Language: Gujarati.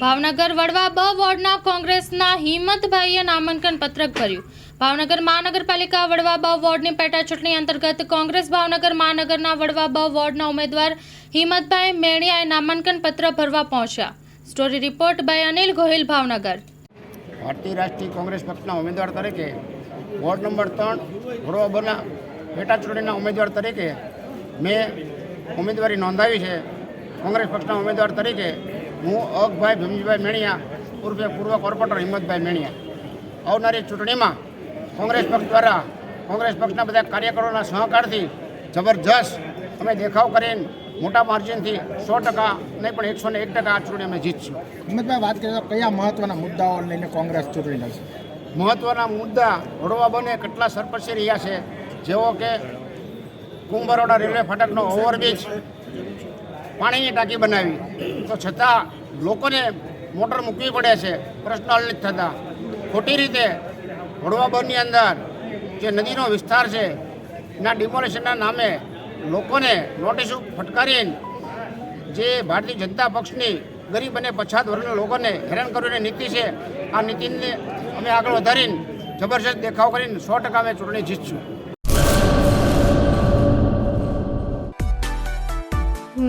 ભાવનગર વડવા બ વોર્ડના કોંગ્રેસના હિંમતભાઈએ નામાંકન પત્રક ભર્યું. ભાવનગર મહાનગરપાલિકા વડવા બ વોર્ડની પેટા ચૂંટણી અંતર્ગત કોંગ્રેસ ભાવનગર મહાનગરના વડવા બ વોર્ડના ઉમેદવાર હિંમતભાઈ મેણિયાએ નામાંકન પત્ર ભરવા પહોંચ્યા. Story report by Anil Gohil, Bhavnagar. ભારતીય રાષ્ટ્રીય કોંગ્રેસ પક્ષના ઉમેદવાર તરીકે વોર્ડ નંબર ત્રણ વડોદરાના પેટા ચૂંટણીના ઉમેદવાર તરીકે મેં ઉમેદવારી નોંધાવી છે. કોંગ્રેસ પક્ષના ઉમેદવાર તરીકે હું અકભાઈ ભીમજીભાઈ મેણિયા પૂર્વે પૂર્વ કોર્પોરેટર હિંમતભાઈ મેણિયા. આવનારી ચૂંટણીમાં કોંગ્રેસ પક્ષ દ્વારા કોંગ્રેસ પક્ષના બધા કાર્યકરોના સહકારથી જબરજસ્ત અમે દેખાવ કરીને મોટા માર્જિનથી સો ટકા નહીં પણ એકસો ને એક ટકા આ ચૂંટણી અમે જીતશું. હિંમતભાઈ વાત કરીએ તો કયા મહત્વના મુદ્દાઓ લઈને કોંગ્રેસ ચૂંટણી લડશે? મહત્ત્વના મુદ્દા વડોવા બને કેટલા સરપંચી રહ્યા છે? જેવો કે કુંભરોડા રેલવે ફાટકનો ઓવરબ્રિજ પાણીની ટાંકી બનાવી. તો છતાં લોકોને મોટર મૂકવી પડે છે. પ્રશ્ન હલ થતાં. ખોટી રીતે વડવા બંધની અંદર જે નદીનો વિસ્તાર છે, એના ડિમોલેશનના નામે લોકોને નોટિસ ફટકારીને જે ભારતીય જનતા પક્ષની ગરીબ અને પછાત વર્ગના લોકોને હેરાન કરવાની નીતિ છે, આ નીતિને અમે આગળ વધારીને જબરજસ્ત દેખાવ કરીને સો ટકા અમે ચૂંટણી જીતશું.